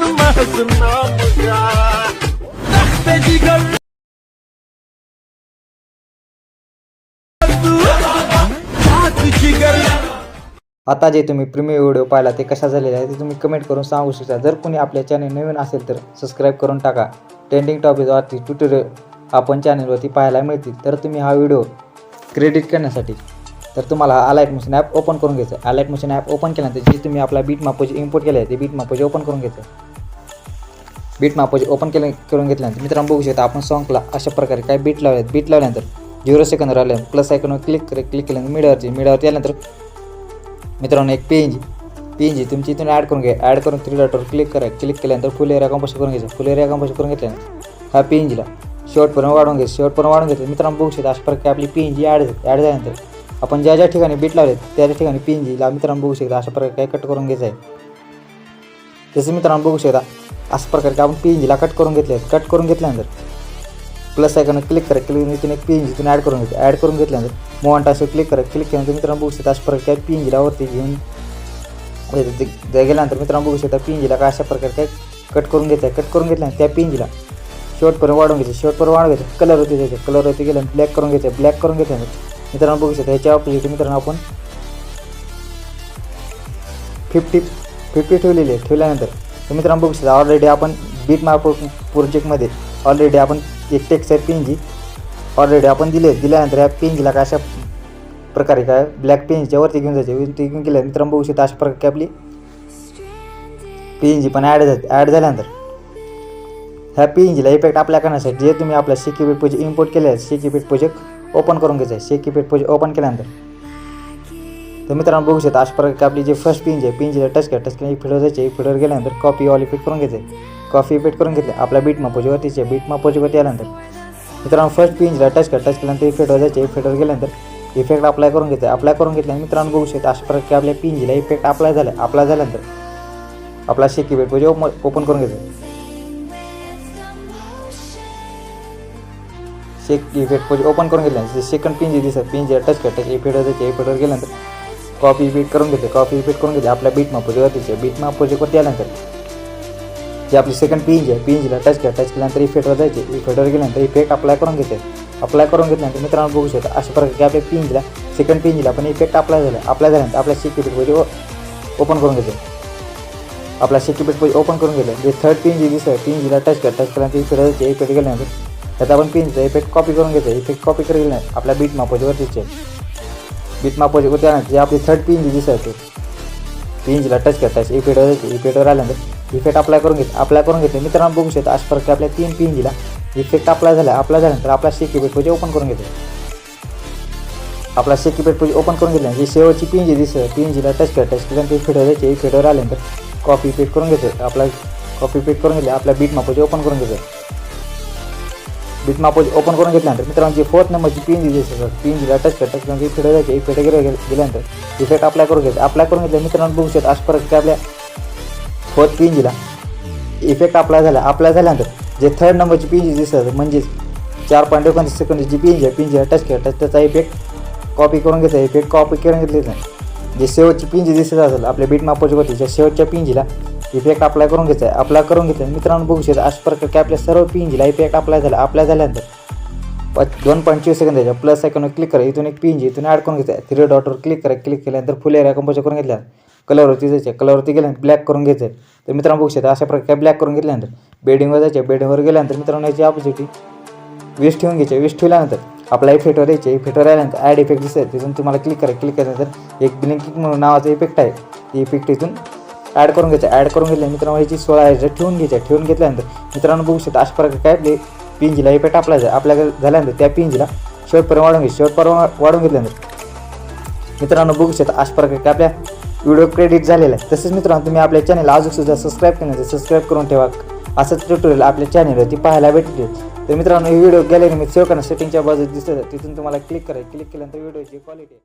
माझं नाव घ्या आता जे तुम्ही प्रीमियम व्हिडिओ पाहिला ते कशा झालेले आहे ते तुम्ही कमेंट करून सांगू शकता. जर कोणी आपल्या चॅनल नवीन असेल तर सबस्क्राईब करून टाका. ट्रेंडिंग टॉपिकवरती ट्युटोरियल आपण चॅनलवरती पाहायला मिळतील. तर तुम्ही हा व्हिडिओ क्रेडिट करण्यासाठी तर तुम्हाला अलाईट मशीन ॲप ओपन करून घ्यायचं अलाईट मशीन ॲप ओपन केल्यानंतर जे तुम्ही आपला बीट मापोजी इम्पोर्ट केले आहे ते बीट मापोजी ओपन करून घ्यायचं बीट मापोजी ओपन केलं करून घेतल्यानंतर मित्रांनो बघू शकता आपण सॉंगला अशा प्रकारे काय बीट लावले बीट लावल्यानंतर झिरो सेकंद राहिले प्लस आयकॉनवर क्लिक करे क्लिक केल्यानंतर मिडियावरची मिडावरती आल्यानंतर मित्रांनो एक P N G P N G तुमची इथून ॲड करून घ्या. ॲड करून थ्री डॉटवर क्लिक करा. क्लिक केल्यानंतर फुल एरिया कंपोज करून घ्यायचं. फुल एरिया कंपोज करून घेतल्यानंतर हा पी एन जीला शेवटपर्यंत वाढून घ्यायचं. शेवटपर्यंत वाढून घेतलं मित्रांनो बघू शकता अशा प्रकारे आपली P N G add add झाल्यानंतर आपण ज्या ज्या ठिकाणी बीट लावले त्या त्या ठिकाणी पी एन जीला मित्रांनो बघू शकता अशा प्रकारे काय कट करून घ्यायचं आहे. तसं मित्रांनो बघू शकता अशा प्रकारे आपण पी एन जीला कट करून घेतले कट करून घेतल्यानंतर प्लस आयकॉन क्लिक करा क्लिक इथून एक पी एन जी जीतून ॲड करून घ्यायचं ॲड करून घेतल्यानंतर मोवंट असं क्लिक करा क्लिक केल्यानंतर मित्रांनो बघू शकता अशा प्रकारे पी एन जीला वरती घेऊन ते- गेल्यानंतर मित्रांनो बघू शकता पिंजीला काय अशा प्रकारे काय कट करून घ्यायचं कट करून घेतल्यानंतर त्या पिंजीला शेवटपर्यंत वाढवून घ्यायचं. शेवटपर्यंत वाढवून घ्यायचं कलर होते त्याचे. कलर होते गेल्यानंतर ब्लॅक करून घ्यायचं. ब्लॅक करून घेतल्यानंतर मित्रांनो बघू शकता ह्याच्या ऑपोजिट मित्रांनो आपण फिफ्टी फिफ्टी ठेवलेली आहे ठेवल्यानंतर तर मित्रांनो बघू शकता ऑलरेडी आपण बीट मार्क प्रोजेक्टमध्ये ऑलरेडी आपण एक टेक्स आहे ऑलरेडी आपण दिले दिल्यानंतर या पेंजीला काय अशा प्रकारे काय ब्लॅक पेनजीच्या वरती घेऊन जायचे वरती घेऊन गेल्या मित्रांनो बघू शकता अशा प्रकारे आपली पी एन जी पण ॲड झाली ॲड झाल्यानंतर ह्या पी एन जीला इफेक्ट आपल्या करण्यासाठी जे तुम्ही आपल्या शेकीपेट प्रोजेक्ट इम्पोर्ट केले आहे शेकीपेट प्रोजेक्ट ओपन करून घ्यायचं आहे. शेकीपेट प्रोजेक्ट ओपन केल्यानंतर. तर मित्रांनो बघू शकता अशा प्रकारे आपली जे फर्स्ट पिंज आहे पिंजीला टच करा टच केला फिडर जायचे फिडर गेल्यानंतर कॉपी ऑल इफेक्ट करून घ्यायचे कॉफी इफेक्ट करून घेतले आपल्या बीटमा मापोजीवरतीचे बीटमा मापोजीवरती आल्यानंतर. मित्रांनो फर्स्ट पिंजला टच करा टच केल्यानंतर इफेक्ट जायचे इफेक्टवर गेल्यानंतर इफेक्ट अप्लाय करून घ्यायचं अप्लाय करून घेतल्यानंतर मित्रांनो बघू शकता अशा प्रकारे आपल्या पिंजीला इफेक्ट अप्लाय झाला अप्लाय झाल्यानंतर आपला शेकी बेट म्हणजे ओपन करून घ्यायचं सेक इफेक्ट म्हणजे ओपन करून घेतल्यानंतर सेकंड पिंजी दिसत पिन जे टच कर टच इफेक्ट जायचे इफेक्टवर गेल्यानंतर कॉपी इफेक्ट करून घेते कॉपी इफेक्ट करून घेते आपल्या बीट मापोजी वरतीचे बीट मापोजीवरती आल्यानंतर जे आपली सेकंड पिंज आहे पिंजला टच कर टच केल्यानंतर इफेक्टवर जायचे इफेक्टवर गेल्यानंतर इफेक्ट अप्लाय करून घेते अप्लाय करून घेतल्यानंतर मित्रांनो बघू शकता अशा प्रकारे आपल्या पिंजला सेकंड पिंजला पण इफेक्ट अप्लाय झाला. अप्लाय झाल्यानंतर आपल्या शेकी म्हणजे ओपन करून घेते आपला शेकी म्हणजे ओपन करून गेलं जे थर्ड पिन जी दिसतं पिन जीला टच कर टच केल्यानंतर इफेक्ट जायचे इफेक्ट गेल्यानंतर त्यात आपण पिनचं इफेक्ट कॉपी करून घेतो इफेक्ट कॉपी करून नाही आपल्या बीट मापोजीवरतीचे बीट मापोजीवरती आल्यानंतर जे आपली थर्ड पिन जी दिसत पिनजीला टच कर इफेक्टवर जायचे इफेक्टवर आल्यानंतर इफेक्ट अप्लाय करून घेत अप्लाय करून घेतले मित्रांनो बघू शकता अशा प्रकारे आपल्या तीन पिन जीला इफेक्ट अप्लाय झाला अप्लाय झाल्यानंतर आपला सेकी पेट म्हणजे ओपन करून घेतो आपला सेकी पेट म्हणजे ओपन करून घेतल्यानंतर जी शेवटची पिन जी दिसतं पिन जीला टच कर टच केल्यानंतर इफेक्टवर जायचे इफेक्टवर आल्यानंतर कॉपी पेट करून घेतो आपला कॉपी पेट करून घेतले आपल्या बीट मापोजी ओपन करून घेतो बीट मापोज ओपन करून घेतल्यानंतर मित्रांनो जी फोर्थ नंबरची पिन जी दिसत पिन जीला टच कर टच केल्यानंतर इफेक्ट जायचे इफेक्ट गेले गेल्यानंतर इफेक्ट अप्लाय करून घेतो. अप्लाय करून घेतलं मित्रांनो बघू शकता अशा प्रकारे आपल्या फोर्थ पिन जीला इफेक्ट अप्लाय झाला. अप्लाय झाल्यानंतर जे थर्ड नंबरची पिन जी दिसत म्हणजेच चार पॉईंट एकोणतीस सेकंड जी पिन आहे पिन टच केला टच त्याचा इफेक्ट कॉपी करून घेतला. इफेक्ट कॉपी करून घेतली जे शेवटची पिंजी दिसत असेल आपल्या बीट मापोची त्या शेवटच्या पिंजीला इफेक्ट अप्लाय करून घ्यायचा आहे. अप्लाय करून घेतलं मित्रांनो बघू शकता अशा प्रकारे आपल्या सर्व पी पिंजीला इफेक्ट अप्लाय झाला. अप्लाय झाल्यानंतर पाच दोन पॉईंट चोवीस सेकंद द्यायच्या प्लस सेकंडवर क्लिक करा. इथून एक पी एन जी इथून ॲड करून घ्यायचा थ्री डॉटवर क्लिक करा. क्लिक केल्यानंतर फुल एरिया कंपोजर करून घेतल्या कलरवरती जायचे कलरवरती गेल्यानंतर ब्लॅक करून घ्यायचं आहे. तर मित्रांनो बघू शकता अशा प्रकारे ब्लॅक करून घेतल्यानंतर बेडिंगवर जायचे बेडिंगवर गेल्यानंतर मित्रांनो याची ऑपोजिट वेस्ट ठेवून घ्यायचे वेस्ट ठेवल्यानंतर आपला इफेक्टवर यायचे इफेक्टवर आल्यानंतर ॲड इफेक्ट दिसत तिथून तुम्हाला क्लिक करा. क्लिक केल्यानंतर एक ब्लिंकिंग म्हणून नावाचा इफेक्ट आहे. ती इफेक्ट इथून ॲड करून घ्यायचं. ॲड करून घेतल्या मित्रांनो याची सोळा आहे ठेवून घ्यायच्या ठेवून घेतल्यानंतर मित्रांनो बघू शकता अशा प्रकारे काय आपले पिंजीला पेट आपला आपल्या झाल्यानंतर त्या पिंजीला शेवटपर्यंत वाढून घ्यायची. शेवटपर्यंत वाढून घेतल्यानंतर मित्रांनो बघू शकता अशा प्रकारे काय आपल्या व्हिडिओ क्रेडिट झालेला आहे. तसेच मित्रांनो तुम्ही आपल्या चॅनलला अजून सुद्धा सबस्क्राईब केलं सबस्क्राईब करून ठेवा. असंच ट्युटोरियल आपल्या चॅनलवरती पाहायला भेटते तर मित्रांनो हे व्हिडिओ गॅलरी मी सेव्ह करा सेटिंगच्या बाजूला दिसत तिथून तुम्हाला क्लिक करायचं. क्लिक केल्यानंतर व्हिडिओची क्वालिटी